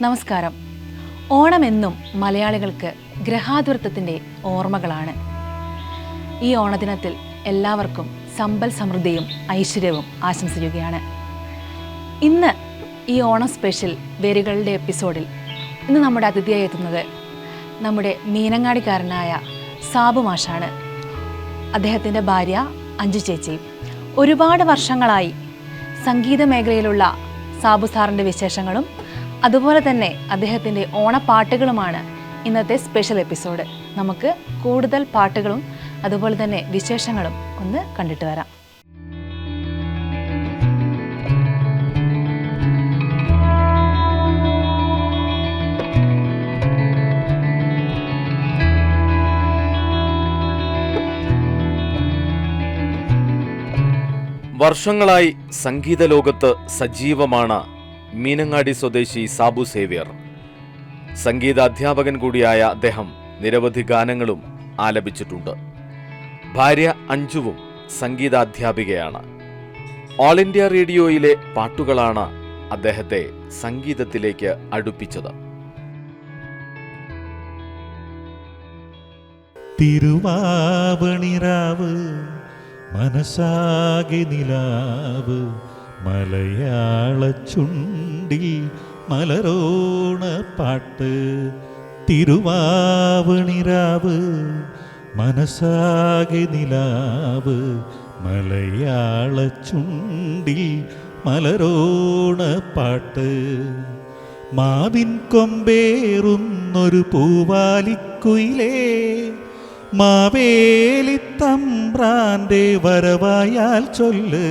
നമസ്കാരം. ഓണമെന്നും മലയാളികൾക്ക് ഗ്രഹാതുരത്വത്തിന്റെ ഓർമ്മകളാണ്. ഈ ഓണദിനത്തിൽ എല്ലാവർക്കും സമ്പൽ സമൃദ്ധിയും ഐശ്വര്യവും ആശംസിക്കുകയാണ്. ഇന്ന് ഈ ഓണം സ്പെഷ്യൽ വേരുകളുടെ എപ്പിസോഡിൽ ഇന്ന് നമ്മുടെ അതിഥിയായി എത്തുന്നത് നമ്മുടെ മീനങ്ങാടിക്കാരനായ സാബു മാഷാണ്. അദ്ദേഹത്തിന്റെ ഭാര്യ അഞ്ചു ചേച്ചി. ഒരുപാട് വർഷങ്ങളായി സംഗീത മേഖലയിലുള്ള സാബു സാറിന്റെ വിശേഷങ്ങളും അതുപോലെ തന്നെ അദ്ദേഹത്തിന്റെ ഓണപ്പാട്ടുകളുമാണ് ഇന്നത്തെ സ്പെഷ്യൽ എപ്പിസോഡ് നമുക്ക് കൂടുതൽ പാട്ടുകളും അതുപോലെ തന്നെ വിശേഷങ്ങളും ഒന്ന് കണ്ടിട്ട് വരാം. വർഷങ്ങളായി സംഗീത ലോകത്ത് സജീവമാണ് മീനങ്ങാടി സ്വദേശി സാബു സേവ്യർ. സംഗീതാധ്യാപകൻ കൂടിയായ അദ്ദേഹം നിരവധി ഗാനങ്ങളും ആലപിച്ചിട്ടുണ്ട്. ഭാര്യ അഞ്ജുവും സംഗീതാധ്യാപികയാണ്. ഓൾ ഇന്ത്യ റേഡിയോയിലെ പാട്ടുകളാണ് അദ്ദേഹത്തെ സംഗീതത്തിലേക്ക് അടുപ്പിച്ചത്. തിരുവാവണിരാവ് മനസ്സാകെ നിലാവ് മലയാള ചുണ്ടിൽ മലരോണ പാട്ട് തിരുവാവണിരാവ് മനസാകെ നിലാവ്. മലയാള ചുണ്ടിൽ മലരോണ പാട്ട് മാവിൻ കൊമ്പേറുന്നൊരു പൂവാലിക്കുയിലേ. മാവേലി തമ്പ്രാന്റെ വരവായാൽ ചൊല്ല്.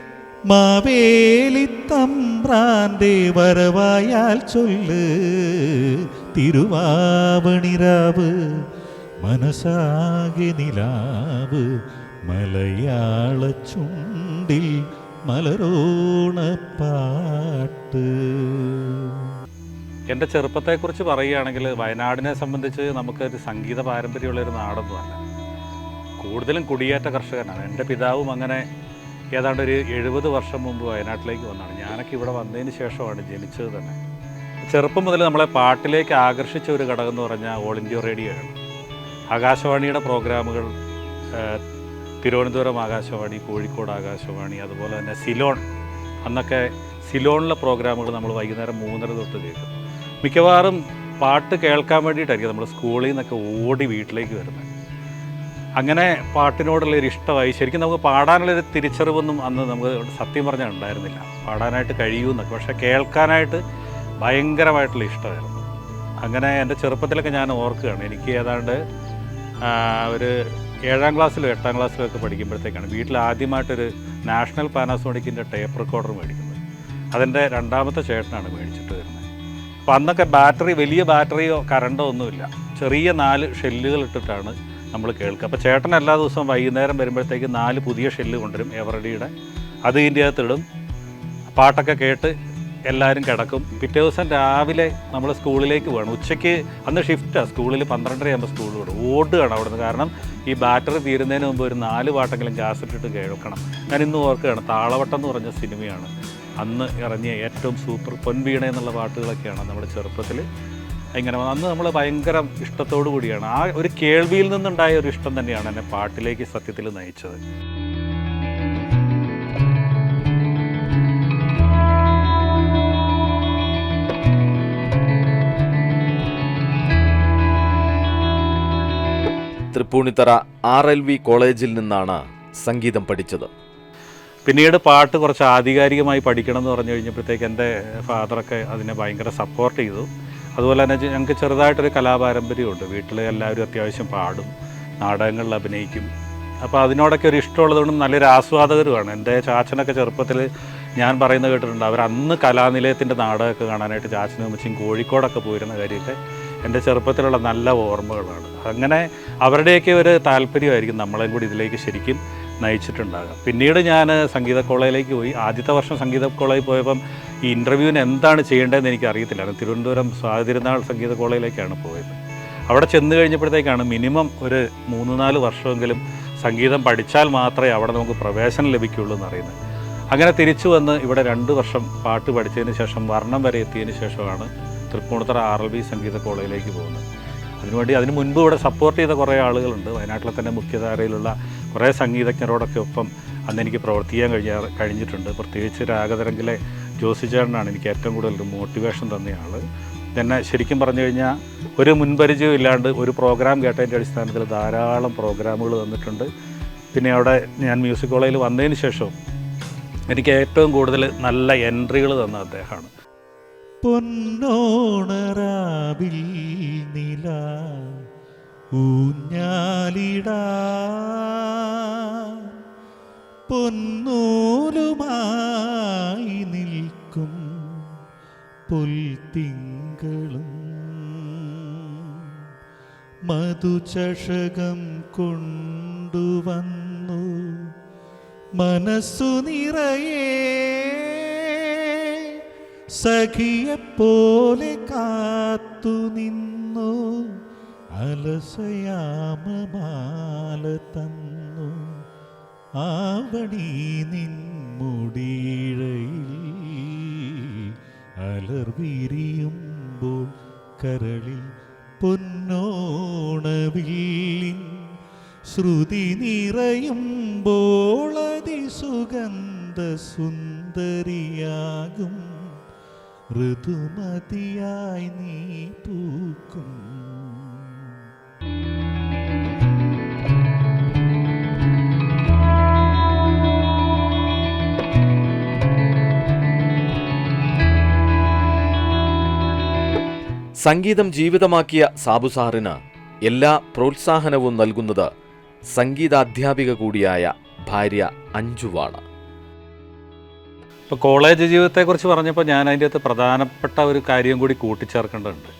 മാവേലി തമ്പ്രാന്റെ വരവായാൽ ചൊല്ല് തിരുവാവണിരാവ് മനസാകെ നിലാവ് മലയാള ചുണ്ടിൽ മലരോണപ്പാട്ട് എന്റെ ചെറുപ്പത്തെക്കുറിച്ച് പറയുകയാണെങ്കിൽ വയനാടിനെ സംബന്ധിച്ച് നമുക്കൊരു സംഗീത പാരമ്പര്യമുള്ളൊരു നാടൊന്നുമല്ല. കൂടുതലും കുടിയേറ്റ കർഷകനാണ്. എന്റെ പിതാവും അങ്ങനെ ഏതാണ്ട് ഒരു എഴുപത് വർഷം മുമ്പ് വയനാട്ടിലേക്ക് വന്നതാണ് ഞാനൊക്കെ ഇവിടെ വന്നതിന് ശേഷമാണ് ജനിച്ചത് തന്നെ. ചെറുപ്പം മുതൽ നമ്മളെ പാട്ടിലേക്ക് ആകർഷിച്ച ഒരു ഘടകം എന്ന് പറഞ്ഞാൽ ഓൾ ഇന്ത്യ റേഡിയോയാണ് ആകാശവാണിയുടെ പ്രോഗ്രാമുകൾ തിരുവനന്തപുരം ആകാശവാണി കോഴിക്കോട് ആകാശവാണി അതുപോലെ തന്നെ സിലോൺ. അന്നൊക്കെ സിലോണിലെ പ്രോഗ്രാമുകൾ നമ്മൾ വൈകുന്നേരം മൂന്നര തൊട്ട് കേൾക്കും. മിക്കവാറും പാട്ട് കേൾക്കാൻ വേണ്ടിയിട്ടായിരിക്കും നമ്മൾ സ്കൂളിൽ നിന്നൊക്കെ ഓടി വീട്ടിലേക്ക് വരുന്നത്. അങ്ങനെ പാട്ടിനോടുള്ള ഒരു ഇഷ്ടമായി. ശരിക്കും നമുക്ക് പാടാനുള്ളൊരു തിരിച്ചറിവൊന്നും അന്ന് നമുക്ക് സത്യം പറഞ്ഞാൽ ഉണ്ടായിരുന്നില്ല. പാടാനായിട്ട് കഴിയുമെന്നൊക്കെ പക്ഷേ കേൾക്കാനായിട്ട് ഭയങ്കരമായിട്ടുള്ള ഇഷ്ടമായിരുന്നു. അങ്ങനെ എന്റെ ചെറുപ്പത്തിലൊക്കെ ഞാൻ ഓർക്കുകയാണ്. എനിക്ക് ഏതാണ്ട് ഒരു ഏഴാം ക്ലാസ്സിലോ എട്ടാം ക്ലാസ്സിലോ ഒക്കെ പഠിക്കുമ്പോഴത്തേക്കാണ് വീട്ടിൽ ആദ്യമായിട്ടൊരു നാഷണൽ പാനാസോണിക്കിന്റെ ടേപ്പ് റെക്കോർഡർ മേടിക്കുന്നത്. അതിന്റെ രണ്ടാമത്തെ ചേട്ടനാണ് മേടിച്ചിട്ട് വരുന്നത് അപ്പോൾ അന്നൊക്കെ ബാറ്ററി വലിയ ബാറ്ററിയോ കറണ്ടോ ഒന്നുമില്ല. ചെറിയ നാല് ഷെല്ലുകൾ ഇട്ടിട്ടാണ് നമ്മൾ കേൾക്കുക. അപ്പോൾ ചേട്ടൻ എല്ലാ ദിവസവും വൈകുന്നേരം വരുമ്പോഴത്തേക്ക് നാല് പുതിയ ഷെല്ല് കൊണ്ടുവരും എവറഡിയുടെ. അത് ഇതിന്റെ അകത്തിടും പാട്ടൊക്കെ കേട്ട് എല്ലാവരും കിടക്കും. പിറ്റേ ദിവസം രാവിലെ നമ്മൾ സ്കൂളിലേക്ക് പോകണം ഉച്ചയ്ക്ക് അന്ന് ഷിഫ്റ്റാണ് സ്കൂളിൽ പന്ത്രണ്ടര ആകുമ്പോൾ സ്കൂളിൽ വിടും. ഓടുകയാണ് അവിടുന്ന്. കാരണം ഈ ബാറ്ററി തീരുന്നതിന് മുമ്പ് ഒരു നാല് പാട്ടെങ്കിലും കാസറ്റിട്ട് കേൾക്കണം. ഞാൻ ഇന്ന് ഓർക്കുകയാണ് താളവട്ടം എന്ന് പറഞ്ഞ സിനിമയാണ്. അന്ന് ഇറങ്ങിയ ഏറ്റവും സൂപ്പർ പൊൻവീണ എന്നുള്ള പാട്ടുകളൊക്കെയാണ് നമ്മുടെ ചെറുപ്പത്തിൽ ഇങ്ങനെ. അന്ന് നമ്മൾ ഭയങ്കര ഇഷ്ടത്തോടു കൂടിയാണ്. ആ ഒരു കേൾവിയിൽ നിന്നുണ്ടായ ഒരു ഇഷ്ടം തന്നെയാണ് എന്നെ പാട്ടിലേക്ക് സത്യത്തിൽ നയിച്ചത്. തൃപ്പൂണിത്തറ ആർ എൽ വി കോളേജിൽ നിന്നാണ് സംഗീതം പഠിച്ചത്. പിന്നീട് പാട്ട് കുറച്ച് ആധികാരികമായി പഠിക്കണം എന്ന് പറഞ്ഞു കഴിഞ്ഞപ്പോഴത്തേക്ക് എന്റെ ഫാദറൊക്കെ അതിനെ ഭയങ്കര സപ്പോർട്ട് ചെയ്തു. അതുപോലെ തന്നെ ഞങ്ങൾക്ക് ചെറുതായിട്ടൊരു കലാപാരമ്പര്യമുണ്ട്. വീട്ടിൽ എല്ലാവരും അത്യാവശ്യം പാടും നാടകങ്ങളിൽ അഭിനയിക്കും. അപ്പോൾ അതിനോടൊക്കെ ഒരു ഇഷ്ടമുള്ളതുകൊണ്ടും നല്ലൊരു ആസ്വാദകരുമാണ്. എന്റെ ചാച്ചനൊക്കെ ചെറുപ്പത്തിൽ ഞാൻ പറയുന്നത് കേട്ടിട്ടുണ്ട് അവർ അന്ന് കലാനിലയത്തിന്റെ നാടകമൊക്കെ കാണാനായിട്ട് ചാച്ചനും അമ്മച്ചും കോഴിക്കോടൊക്കെ പോയിരുന്ന കാര്യമൊക്കെ എന്റെ ചെറുപ്പത്തിലുള്ള നല്ല ഓർമ്മകളാണ്. അങ്ങനെ അവരുടെയൊക്കെ ഒരു താല്പര്യമായിരിക്കും നമ്മളെയും കൂടി ഇതിലേക്ക് ശരിക്കും നയിച്ചിട്ടുണ്ടാകുക പിന്നീട് ഞാൻ സംഗീത കോളേജിലേക്ക് പോയി. ആദ്യത്തെ വർഷം സംഗീത കോളേജിൽ പോയപ്പം ഈ ഇന്റർവ്യൂവിന് എന്താണ് ചെയ്യേണ്ടതെന്ന് എനിക്ക് അറിയത്തില്ലായിരുന്നു തിരുവനന്തപുരം സ്വാതിരുന്നാൾ സംഗീത കോളേജിലേക്കാണ് പോയത്. അവിടെ ചെന്ന് കഴിഞ്ഞപ്പോഴത്തേക്കാണ് മിനിമം ഒരു മൂന്ന് നാല് വർഷമെങ്കിലും സംഗീതം പഠിച്ചാൽ മാത്രമേ അവിടെ നമുക്ക് പ്രവേശനം ലഭിക്കുകയുള്ളൂ എന്ന് അറിയുന്നത് അങ്ങനെ തിരിച്ചു വന്ന് ഇവിടെ രണ്ട് വർഷം പാട്ട് പഠിച്ചതിന് ശേഷം വർണം വരെ എത്തിയതിന് ശേഷമാണ് തൃപ്പൂണിത്തറ ആർ എൽ ബി സംഗീത കോളേജിലേക്ക് പോകുന്നത്. അതിനുവേണ്ടി അതിന് മുൻപ് ഇവിടെ സപ്പോർട്ട് ചെയ്ത കുറേ ആളുകളുണ്ട്. വയനാട്ടിലെ തന്നെ മുഖ്യധാരയിലുള്ള കുറേ സംഗീതജ്ഞരോടൊക്കെ ഒപ്പം അന്ന് എനിക്ക് പ്രവർത്തിക്കാൻ കഴിഞ്ഞ കഴിഞ്ഞിട്ടുണ്ട്. പ്രത്യേകിച്ച് രാഗതരംഗിലെ ജോസി ചേട്ടനാണ് എനിക്ക് ഏറ്റവും കൂടുതൽ ഒരു മോട്ടിവേഷൻ തന്ന ആൾ എന്നെ ശരിക്കും പറഞ്ഞു കഴിഞ്ഞാൽ ഒരു മുൻപരിചയം ഇല്ലാണ്ട് ഒരു പ്രോഗ്രാം കേട്ടതിന്റെ അടിസ്ഥാനത്തിൽ ധാരാളം പ്രോഗ്രാമുകൾ തന്നിട്ടുണ്ട്. പിന്നെ അവിടെ ഞാൻ മ്യൂസിക് കോളേജിൽ വന്നതിന് ശേഷവും എനിക്ക് ഏറ്റവും കൂടുതൽ നല്ല എൻട്രികൾ തന്ന അദ്ദേഹമാണ്. പൊന്നോണറാവിൽ നില ഊഞ്ഞാലിടാ. പൊന്നൂലുമായി നിൽക്കും പുൽത്തിങ്കളും. മധുചഷകം കൊണ്ടുവന്നു മനസ്സു നിറയെ. സഖിയെപ്പോലെ കാത്തു നിന്നു അലസയാമമാല തന്നു ആവണി നിൻമുടിയിഴയിൽ അലർവിരിയുമ്പോൾ കരളിൽ പൊന്നോണവില്ലിൻ ശ്രുതി നിറയുമ്പോൾ അതിസുഗന്ധ സുന്ദരിയാകും. ഋതുമതിയായി നീ പൂക്കും സംഗീതം ജീവിതമാക്കിയ സാബുസാറിന് എല്ലാ പ്രോത്സാഹനവും നൽകുന്നത് സംഗീതാധ്യാപിക കൂടിയായ ഭാര്യ അഞ്ജുവാണ്. ഇപ്പോൾ കോളേജ് ജീവിതത്തെക്കുറിച്ച് പറഞ്ഞപ്പോൾ ഞാൻ അതിന്റെ അകത്ത് പ്രധാനപ്പെട്ട ഒരു കാര്യം കൂടി കൂട്ടിച്ചേർക്കേണ്ടതുണ്ട്.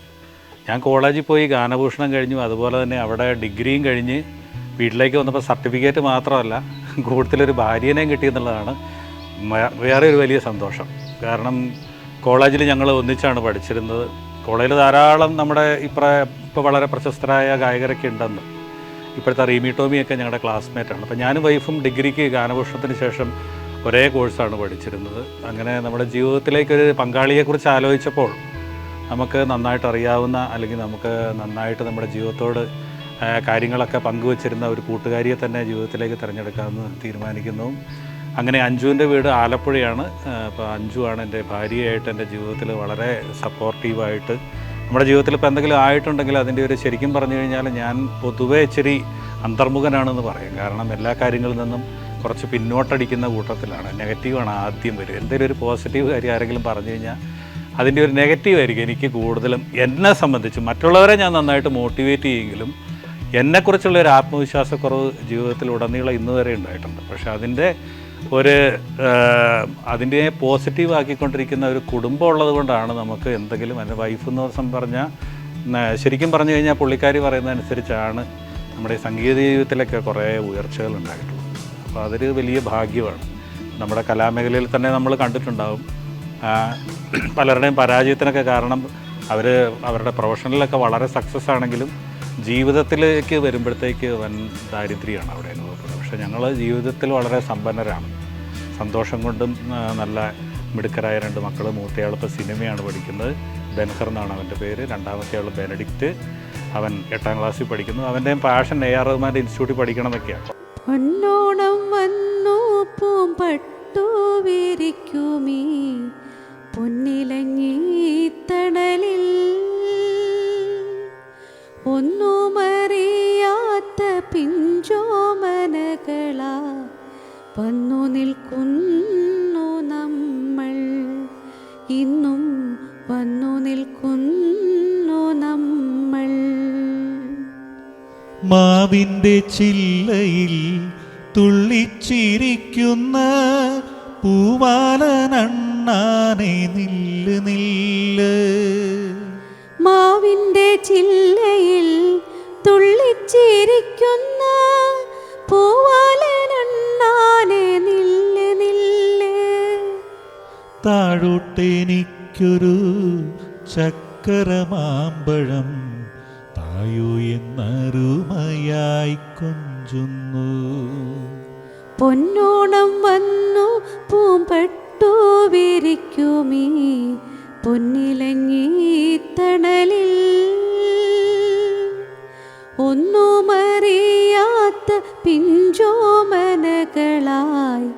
ഞാൻ കോളേജിൽ പോയി ഗാനഭൂഷണം കഴിഞ്ഞു അതുപോലെ തന്നെ അവിടെ ഡിഗ്രിയും കഴിഞ്ഞ് വീട്ടിലേക്ക് വന്നപ്പോൾ സർട്ടിഫിക്കറ്റ് മാത്രമല്ല കൂടുതലൊരു ഭാര്യനെയും കിട്ടിയെന്നുള്ളതാണ് വേറെ ഒരു വലിയ സന്തോഷം. കാരണം കോളേജിൽ ഞങ്ങൾ ഒന്നിച്ചാണ് പഠിച്ചിരുന്നത്. കോളേജിൽ ധാരാളം നമ്മുടെ ഇപ്ര ഇപ്പോൾ വളരെ പ്രശസ്തരായ ഗായകരൊക്കെ ഉണ്ടെന്ന്. ഇപ്പോഴത്തെ റീമി ടോമിയൊക്കെ ഞങ്ങളുടെ ക്ലാസ്മേറ്റാണ് അപ്പോൾ ഞാനും വൈഫും ഡിഗ്രിക്ക് ഗാനഭൂഷണത്തിന് ശേഷം ഒരേ കോഴ്സാണ് പഠിച്ചിരുന്നത്. അങ്ങനെ നമ്മുടെ ജീവിതത്തിലേക്കൊരു പങ്കാളിയെക്കുറിച്ച് ആലോചിച്ചപ്പോൾ നമുക്ക് നന്നായിട്ട് അറിയാവുന്ന അല്ലെങ്കിൽ നമുക്ക് നന്നായിട്ട് നമ്മുടെ ജീവിതത്തോട് കാര്യങ്ങളൊക്കെ പങ്കുവച്ചിരുന്ന ഒരു കൂട്ടുകാരിയെ തന്നെ ജീവിതത്തിലേക്ക് തിരഞ്ഞെടുക്കാമെന്ന് തീരുമാനിക്കുന്നു. അങ്ങനെ അഞ്ജുവിന്റെ വീട് ആലപ്പുഴയാണ്. അപ്പോൾ അഞ്ജു ആണ് എന്റെ ഭാര്യയായിട്ട് എന്റെ ജീവിതത്തിൽ വളരെ സപ്പോർട്ടീവായിട്ട് നമ്മുടെ ജീവിതത്തിൽ ഇപ്പോൾ എന്തെങ്കിലും ആയിട്ടുണ്ടെങ്കിൽ അതിന്റെ ഒരു ശരിക്കും പറഞ്ഞു കഴിഞ്ഞാൽ ഞാൻ പൊതുവേ ഇച്ചിരി അന്തർമുഖനാണെന്ന് പറയും. കാരണം എല്ലാ കാര്യങ്ങളിൽ നിന്നും കുറച്ച് പിന്നോട്ടടിക്കുന്ന കൂട്ടത്തിലാണ്. നെഗറ്റീവാണ് ആദ്യം വരും എന്തെങ്കിലും ഒരു പോസിറ്റീവ് കാര്യം ആരെങ്കിലും പറഞ്ഞു കഴിഞ്ഞാൽ അതിന്റെ ഒരു നെഗറ്റീവ് ആയിരിക്കും എനിക്ക് കൂടുതലും എന്നെ സംബന്ധിച്ച്. മറ്റുള്ളവരെ ഞാൻ നന്നായിട്ട് മോട്ടിവേറ്റ് ചെയ്യുമെങ്കിലും എന്നെക്കുറിച്ചുള്ള ഒരു ആത്മവിശ്വാസക്കുറവ് ജീവിതത്തിൽ ഉടനീളം ഇന്ന് വരെ ഉണ്ടായിട്ടുണ്ട്. പക്ഷേ അതിന്റെ ഒരു അതിന്റെ പോസിറ്റീവ് ആക്കിക്കൊണ്ടിരിക്കുന്ന ഒരു കുടുംബം ഉള്ളത് കൊണ്ടാണ് നമുക്ക് എന്തെങ്കിലും എന്റെ വൈഫ് എന്ന് ദിവസം പറഞ്ഞാൽ ശരിക്കും പറഞ്ഞു കഴിഞ്ഞാൽ പുള്ളിക്കാരി പറയുന്നതനുസരിച്ചാണ് നമ്മുടെ സംഗീത ജീവിതത്തിലൊക്കെ കുറേ ഉയർച്ചകൾ ഉണ്ടായിട്ടുള്ളത്. അപ്പോൾ അതൊരു വലിയ ഭാഗ്യമാണ്. നമ്മുടെ കലാമേഖലയിൽ തന്നെ നമ്മൾ കണ്ടിട്ടുണ്ടാവും. പലരുടെയും പരാജയത്തിനൊക്കെ കാരണം അവർ അവരുടെ പ്രൊഫഷനിലൊക്കെ വളരെ സക്സസ് ആണെങ്കിലും ജീവിതത്തിലേക്ക് വരുമ്പോഴത്തേക്ക് വൻ ദാരിദ്ര്യമാണ് അവിടെ പക്ഷേ ഞങ്ങൾ ജീവിതത്തിൽ വളരെ സമ്പന്നരാണ്. സന്തോഷം കൊണ്ടും നല്ല മിടുക്കരായ രണ്ട് മക്കൾ മൂത്തയാൾ ഇപ്പോൾ സിനിമയാണ് പഠിക്കുന്നത്. ബെൻഹർ എന്നാണ് അവന്റെ പേര്. രണ്ടാമത്തെ ആൾ ബെനഡിക്റ്റ്. അവൻ എട്ടാം ക്ലാസ്സിൽ പഠിക്കുന്നു. അവന്റെയും പാഷൻ എ ആർ റഹ്മാന്റെ ഇൻസ്റ്റിറ്റ്യൂട്ടിൽ പഠിക്കണം എന്നൊക്കെയാണ് വന്നു പൂമ്പട്ടു തണലിൽ ഒന്നുമറിയാത്ത പിഞ്ചോമനകളാ വന്നു നിൽക്കുന്നു നമ്മൾ. ഇന്നും വന്നു നിൽക്കുന്നു നമ്മൾ. മാവിന്റെ ചില്ലയിൽ തുള്ളിച്ചിരിക്കുന്ന പൂവാലനണ്ണാനെ നില്ല് താഴോട്ടെനിക്കൊരു ചക്കരമാമ്പഴം തായു എന്നരുമയായി കൊഞ്ചുന്നു. പൊന്നോണം വന്നു പൂമ്പട്ടു വിരിക്കുമീ പൊന്നിലങ്ങീ തണലിൽ. ഒന്നുമറിയാത്ത പിഞ്ചോമനകളായി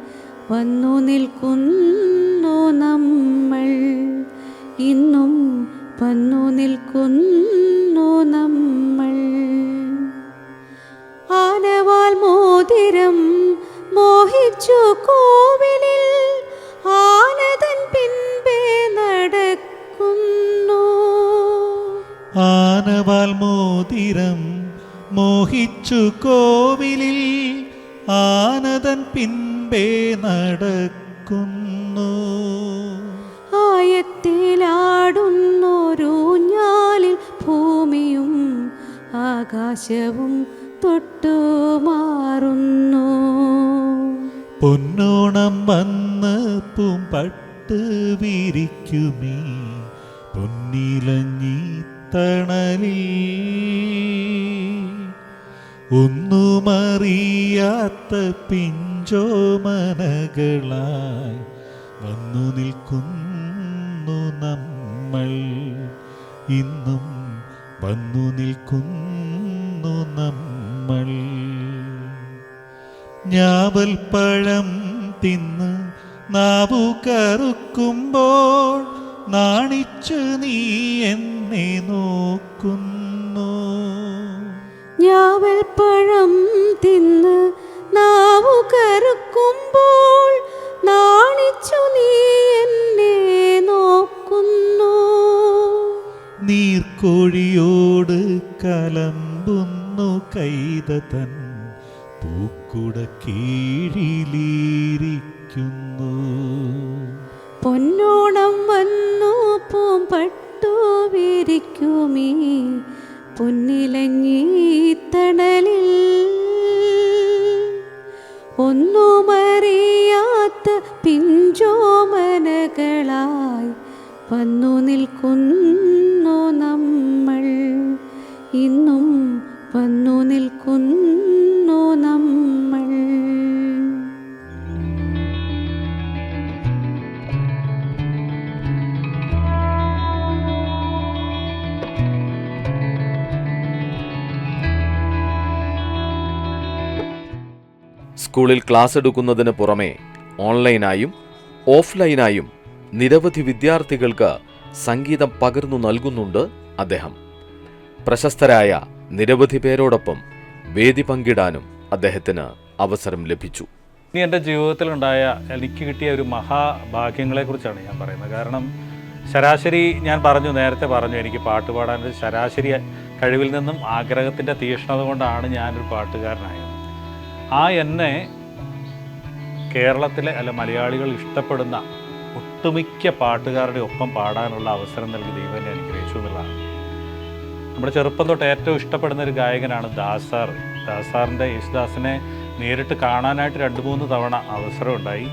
വന്നു നിൽക്കുന്നു നമ്മൾ. ഇന്നും വന്നു നിൽക്കുന്നു നമ്മൾ. ആനവാൽ മോതിരം മോഹിച്ചു കോവിലിൽ. ആനതൻ പിൻപേ നടക്കുന്നു. ആനവാൽ മോതിരം മോഹിച്ചു കോവിലിൽ. ആനതൻ പിൻപേ നടക്കുന്നു. ആയത്തിലാടുന്നൊരു ഞാലിൽ ഭൂമിയും ആകാശവും തൊട്ടു മാറുന്നു. പൊന്നോണം വന്ന് പൂമ്പട്ട് വിരിക്കുമേ പൊന്നിലഞ്ഞി തണലിൽ. ഒന്നുമറിയാത്ത പിഞ്ചോമനകളായി വന്നു നിൽക്കുന്നു നമ്മൾ. ഇന്നും വന്നു നിൽക്കുന്നു നമ്മൾ. ഞാവൽപ്പഴം തിന്ന് നാവു കറുക്കുമ്പോൾ നാണിച്ചു നീ എന്നെ നോക്കുന്നു. ഞാവൽപ്പഴം തിന്ന് കൈതതൻ പൂക്കുട കീഴിലിരിക്കുന്നു. പൊന്നോണം വന്നു പട്ടു വിരിക്കുമീ. പൊന്നിലഞ്ഞി തണലിൽ ഒന്നുമറിയാത്ത പിഞ്ചോമനകളായി വന്നു നിൽക്കുന്നു നമ്മൾ. ഇന്നും വന്നു നിൽക്കുന്നു നമ്മൾ. സ്കൂളിൽ ക്ലാസ് എടുക്കുന്നതിന് പുറമെ ഓൺലൈനായും ഓഫ്ലൈനായും നിരവധി വിദ്യാർത്ഥികൾക്ക് സംഗീതം പകർന്നു നൽകുന്നുണ്ട് അദ്ദേഹം. പ്രശസ്തരായ നിരവധി പേരോടൊപ്പം വേദി പങ്കിടാനും അദ്ദേഹത്തിന് അവസരം ലഭിച്ചു. ഇനി എന്റെ ജീവിതത്തിലുണ്ടായ എനിക്ക് കിട്ടിയ ഒരു മഹാഭാഗ്യങ്ങളെക്കുറിച്ചാണ് ഞാൻ പറയുന്നത്. കാരണം ശരാശരി ഞാൻ പറഞ്ഞു നേരത്തെ പറഞ്ഞു എനിക്ക് പാട്ട് പാടാൻ ശരാശരി കഴിവിൽ നിന്നും ആഗ്രഹത്തിന്റെ തീക്ഷ്ണത കൊണ്ടാണ് ഞാനൊരു പാട്ടുകാരനായത്. ആ എന്നെ കേരളത്തിലെ അല്ല മലയാളികൾ ഇഷ്ടപ്പെടുന്ന ഒട്ടുമിക്ക പാട്ടുകാരുടെ ഒപ്പം പാടാനുള്ള അവസരം നൽകി ദൈവം എനിക്ക് അനുഗ്രഹിച്ചു എന്നുള്ളതാണ്. നമ്മുടെ ചെറുപ്പം തൊട്ട് ഏറ്റവും ഇഷ്ടപ്പെടുന്ന ഒരു ഗായകനാണ് ദാസാർ. ദാസാറിന്റെ യേശുദാസിനെ നേരിട്ട് കാണാനായിട്ട് രണ്ട് മൂന്ന് തവണ അവസരമുണ്ടായി.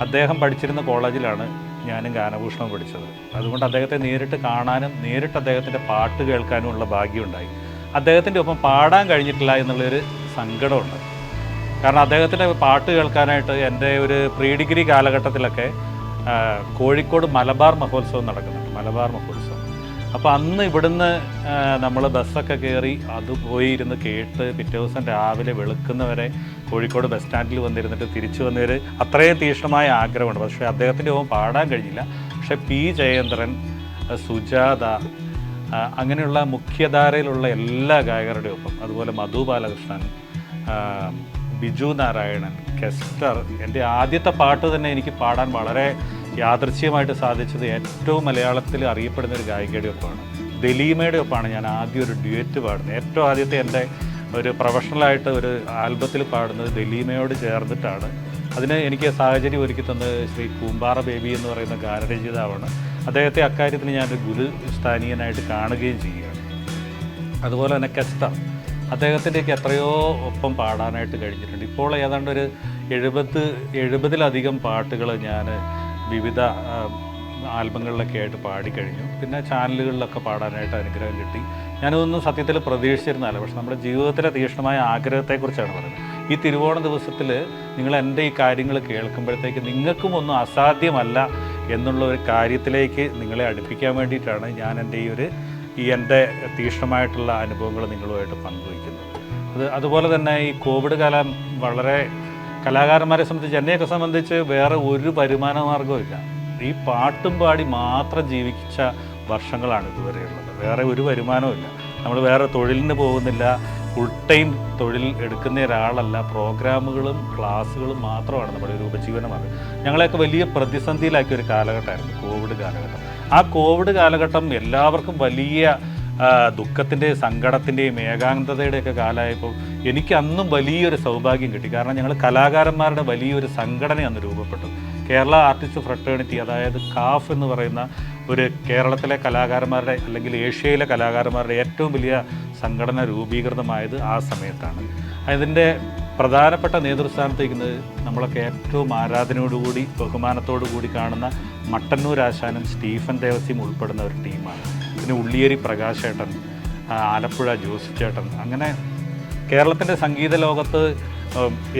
അദ്ദേഹം പഠിച്ചിരുന്ന കോളേജിലാണ് ഞാനും ഗാനഭൂഷണം പഠിച്ചത്. അതുകൊണ്ട് അദ്ദേഹത്തെ നേരിട്ട് കാണാനും നേരിട്ട് അദ്ദേഹത്തിന്റെ പാട്ട് കേൾക്കാനുമുള്ള ഭാഗ്യം ഭാഗ്യമുണ്ടായി. അദ്ദേഹത്തിന്റെ ഒപ്പം പാടാൻ കഴിഞ്ഞിട്ടില്ല എന്നുള്ളൊരു സങ്കടമുണ്ട്. കാരണം അദ്ദേഹത്തിന്റെ പാട്ട് കേൾക്കാനായിട്ട് എന്റെ ഒരു പ്രീ ഡിഗ്രി കാലഘട്ടത്തിലൊക്കെ കോഴിക്കോട് മലബാർ മഹോത്സവം നടക്കുന്നുണ്ട്. മലബാർ മഹോത്സവം. അപ്പോൾ അന്ന് ഇവിടുന്ന് നമ്മൾ ബസ്സൊക്കെ കയറി അത് പോയി ഇരുന്ന് കേട്ട് പിറ്റേ ദിവസം രാവിലെ വെളുക്കുന്നവരെ കോഴിക്കോട് ബസ് സ്റ്റാൻഡിൽ വന്നിരുന്നിട്ട് തിരിച്ചു വന്നവർ അത്രയും തീക്ഷ്ണമായ ആഗ്രഹമുണ്ട്. പക്ഷേ അദ്ദേഹത്തിന്റെ ഒപ്പം പാടാൻ കഴിഞ്ഞില്ല. പക്ഷേ പി ജയേന്ദ്രൻ സുജാത അങ്ങനെയുള്ള മുഖ്യധാരയിലുള്ള എല്ലാ ഗായകരുടെയും ഒപ്പം അതുപോലെ മധു ബാലകൃഷ്ണൻ ബിജു നാരായണൻ കെസ്റ്റർ എന്റെ ആദ്യത്തെ പാട്ട് തന്നെ എനിക്ക് പാടാൻ വളരെ യാദൃച്ഛികമായിട്ട് സാധിച്ചത് ഏറ്റവും മലയാളത്തിൽ അറിയപ്പെടുന്ന ഒരു ഗായികയുടെ ഒപ്പമാണ്. ദലീമയുടെ ഒപ്പമാണ് ഞാൻ ആദ്യം ഒരു ഡ്യുവറ്റ് പാടുന്നത്. ഏറ്റവും ആദ്യത്തെ എന്റെ ഒരു പ്രൊഫഷണലായിട്ട് ഒരു ആൽബത്തിൽ പാടുന്നത് ദലീമയോട് ചേർന്നിട്ടാണ്. അതിന് എനിക്ക് സാഹചര്യം ഒരുക്കി തന്നത് ശ്രീ കൂമ്പാറ ബേബി എന്ന് പറയുന്ന ഗാനരചയിതാവാണ്. അദ്ദേഹത്തെ അക്കാര്യത്തിൽ ഞാനൊരു ഗുരു സ്ഥാനീയനായിട്ട് കാണുകയും ചെയ്യുകയാണ്. അതുപോലെ തന്നെ കെസ്റ്റർ. അദ്ദേഹത്തിന്റെയൊക്കെ എത്രയോ ഒപ്പം പാടാനായിട്ട് കഴിഞ്ഞിട്ടുണ്ട്. ഇപ്പോൾ ഏതാണ്ട് ഒരു എഴുപത് എഴുപതിലധികം പാട്ടുകൾ ഞാൻ വിവിധ ആൽബങ്ങളിലൊക്കെ ആയിട്ട് പാടിക്കഴിഞ്ഞു. പിന്നെ ചാനലുകളിലൊക്കെ പാടാനായിട്ട് അനുഗ്രഹം കിട്ടി. ഞാനതൊന്നും സത്യത്തിൽ പ്രതീക്ഷിച്ചിരുന്നല്ല പക്ഷെ നമ്മുടെ ജീവിതത്തിലെ തീക്ഷ്ണമായ ആഗ്രഹത്തെക്കുറിച്ചാണ് പറയുന്നത്. ഈ തിരുവോണ ദിവസത്തിൽ നിങ്ങൾ എന്റെ ഈ കാര്യങ്ങൾ കേൾക്കുമ്പോഴത്തേക്ക് നിങ്ങൾക്കും ഒന്നും അസാധ്യമല്ല എന്നുള്ള ഒരു കാര്യത്തിലേക്ക് നിങ്ങളെ അടുപ്പിക്കാൻ വേണ്ടിയിട്ടാണ് ഞാൻ എന്റെ ഈ ഒരു ഈ എന്റെ തീക്ഷ്ണമായിട്ടുള്ള അനുഭവങ്ങൾ നിങ്ങളുമായിട്ട് പങ്കുവയ്ക്കുന്നത്. അത് അതുപോലെ തന്നെ ഈ കോവിഡ് കാലം വളരെ കലാകാരന്മാരെ സംബന്ധിച്ച് എന്നെയൊക്കെ സംബന്ധിച്ച് വേറെ ഒരു വരുമാന മാർഗവും ഇല്ല ഈ പാട്ടും പാടി മാത്രം ജീവിച്ച വർഷങ്ങളാണ് ഇതുവരെയുള്ളത്. വേറെ ഒരു വരുമാനവും നമ്മൾ വേറെ തൊഴിലിന് പോകുന്നില്ല. ഫുൾ ടൈം തൊഴിൽ എടുക്കുന്ന ഒരാളല്ല. പ്രോഗ്രാമുകളും ക്ലാസ്സുകളും മാത്രമാണ് നമ്മുടെ ഒരു ഉപജീവനമാർഗം ഞങ്ങളെയൊക്കെ വലിയ പ്രതിസന്ധിയിലാക്കിയ ഒരു കാലഘട്ടമായിരുന്നു കോവിഡ് കാലഘട്ടം. ആ കോവിഡ് കാലഘട്ടം എല്ലാവർക്കും വലിയ ആ, ദുഃഖത്തിന്റെയും സങ്കടത്തിന്റെയും ഏകാന്തതയുടെയൊക്കെ കാലമായപ്പോൾ എനിക്ക് അന്നും വലിയൊരു സൗഭാഗ്യം കിട്ടി. കാരണം ഞങ്ങൾ കലാകാരന്മാരുടെ വലിയൊരു സംഘടന അന്ന് രൂപപ്പെട്ടു. കേരള ആർട്ടിസ്റ്റ് ഫ്രട്ടേണിറ്റി അതായത് കാഫ് എന്ന് പറയുന്ന ഒരു കേരളത്തിലെ കലാകാരന്മാരുടെ അല്ലെങ്കിൽ ഏഷ്യയിലെ കലാകാരന്മാരുടെ ഏറ്റവും വലിയ സംഘടന രൂപീകൃതമായത് ആ സമയത്താണ്. അതിന്റെ പ്രധാനപ്പെട്ട നേതൃസ്ഥാനത്തേക്കുന്നത് നമ്മളൊക്കെ ഏറ്റവും ആരാധനയോടുകൂടി ബഹുമാനത്തോടു കൂടി കാണുന്ന മട്ടന്നൂർ ആശാനും സ്റ്റീഫൻ ദേവസ്യം ഉൾപ്പെടുന്ന ഒരു ടീമാണ്. പിന്നെ ഉള്ളിയേരി പ്രകാശേട്ടൻ ആലപ്പുഴ ജോസ് ചേട്ടൻ അങ്ങനെ കേരളത്തിന്റെ സംഗീത ലോകത്ത്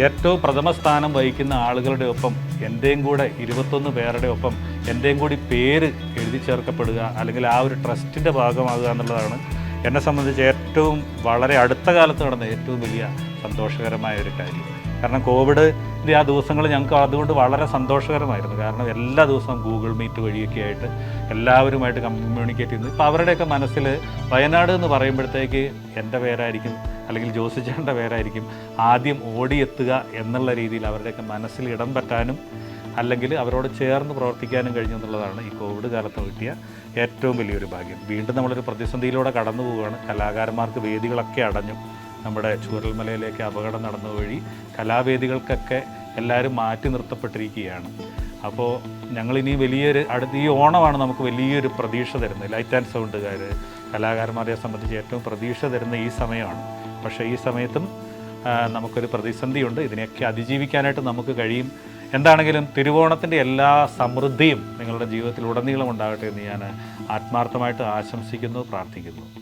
ഏറ്റവും പ്രഥമ സ്ഥാനം വഹിക്കുന്ന ആളുകളുടെ ഒപ്പം എന്റെയും കൂടെ ഇരുപത്തൊന്ന് പേരുടെ ഒപ്പം എന്റെയും കൂടി പേര് എഴുതി ചേർക്കപ്പെടുക അല്ലെങ്കിൽ ആ ഒരു ട്രസ്റ്റിന്റെ ഭാഗമാകുക എന്നുള്ളതാണ് എന്നെ സംബന്ധിച്ച് ഏറ്റവും വളരെ അടുത്ത കാലത്ത് നടന്ന ഏറ്റവും വലിയ സന്തോഷകരമായ ഒരു കാര്യം. കാരണം കോവിഡിന്റെ ആ ദിവസങ്ങൾ ഞങ്ങൾക്ക് അതുകൊണ്ട് വളരെ സന്തോഷകരമായിരുന്നു. കാരണം എല്ലാ ദിവസവും ഗൂഗിൾ മീറ്റ് വഴിയൊക്കെ ആയിട്ട് എല്ലാവരുമായിട്ട് കമ്മ്യൂണിക്കേറ്റ് ചെയ്യുന്നു ഇപ്പോൾ അവരുടെയൊക്കെ മനസ്സിൽ വയനാട് എന്ന് പറയുമ്പോഴത്തേക്ക് എന്റെ പേരായിരിക്കും അല്ലെങ്കിൽ ജോസിച്ചേട്ടന്റെ പേരായിരിക്കും ആദ്യം ഓടിയെത്തുക എന്നുള്ള രീതിയിൽ അവരുടെയൊക്കെ മനസ്സിൽ ഇടം പറ്റാനും അല്ലെങ്കിൽ അവരോട് ചേർന്ന് പ്രവർത്തിക്കാനും കഴിഞ്ഞു എന്നുള്ളതാണ് ഈ കോവിഡ് കാലത്ത് കിട്ടിയ ഏറ്റവും വലിയൊരു ഭാഗ്യം. വീണ്ടും നമ്മളൊരു പ്രതിസന്ധിയിലൂടെ കടന്നു പോവുകയാണ് കലാകാരന്മാർക്ക് വേദികളൊക്കെ അടഞ്ഞു. നമ്മുടെ ചൂരൽമലയിലേക്ക് അപകടം നടന്ന വഴി കലാവേദികൾക്കൊക്കെ എല്ലാവരും മാറ്റി നിർത്തപ്പെട്ടിരിക്കുകയാണ്. അപ്പോൾ ഞങ്ങളിനി വലിയൊരു അടുത്ത ഈ ഓണമാണ് നമുക്ക് വലിയൊരു പ്രതീക്ഷ തരുന്നത്. ലൈറ്റ് ആൻഡ് സൗണ്ടുകാർ കലാകാരന്മാരെ സംബന്ധിച്ച് ഏറ്റവും പ്രതീക്ഷ തരുന്ന ഈ സമയമാണ്. പക്ഷേ ഈ സമയത്തും നമുക്കൊരു പ്രതിസന്ധിയുണ്ട്. ഇതിനെയൊക്കെ അതിജീവിക്കാനായിട്ട് നമുക്ക് കഴിയും. എന്താണെങ്കിലും തിരുവോണത്തിന്റെ എല്ലാ സമൃദ്ധിയും നിങ്ങളുടെ ജീവിതത്തിൽ ഉടനീളം ഉണ്ടാകട്ടെ എന്ന് ഞാൻ ആത്മാർത്ഥമായിട്ട് ആശംസിക്കുന്നു പ്രാർത്ഥിക്കുന്നു.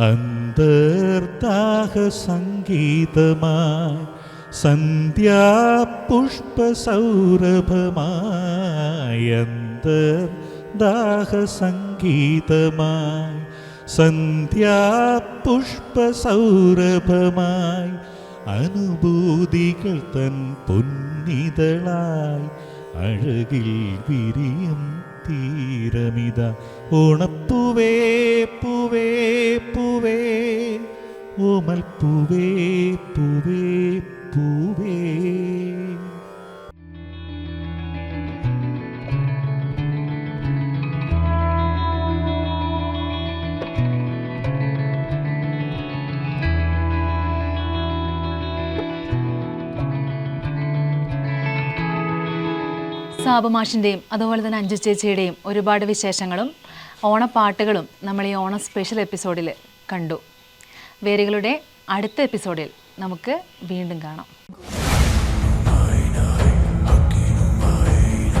അന്തർദാഹ സംഗീതമായി സന്ധ്യാപുഷ്പ സൗരഭമായി അന്തർദാഹ സംഗീതമായി സന്ധ്യാപുഷ്പ സൗരഭമായി അനുഭൂതികൾ തൻ പൊന്നിതളായി അഴകിൽ വിരിയും തീരമിത. ഓണപ്പൂവേ പൂവേ പൂവേ. ഓമൽ പൂവേ പൂവേ പൂവേ. സാബുമാഷിന്റെയും അതുപോലെ തന്നെ അഞ്ചു ചേച്ചിയുടെയും ഒരുപാട് വിശേഷങ്ങളും ഓണപ്പാട്ടുകളും നമ്മൾ ഈ ഓണ സ്പെഷ്യൽ എപ്പിസോഡിൽ കണ്ടു. വേരുകളുടെ അടുത്ത എപ്പിസോഡിൽ നമുക്ക് വീണ്ടും കാണാം.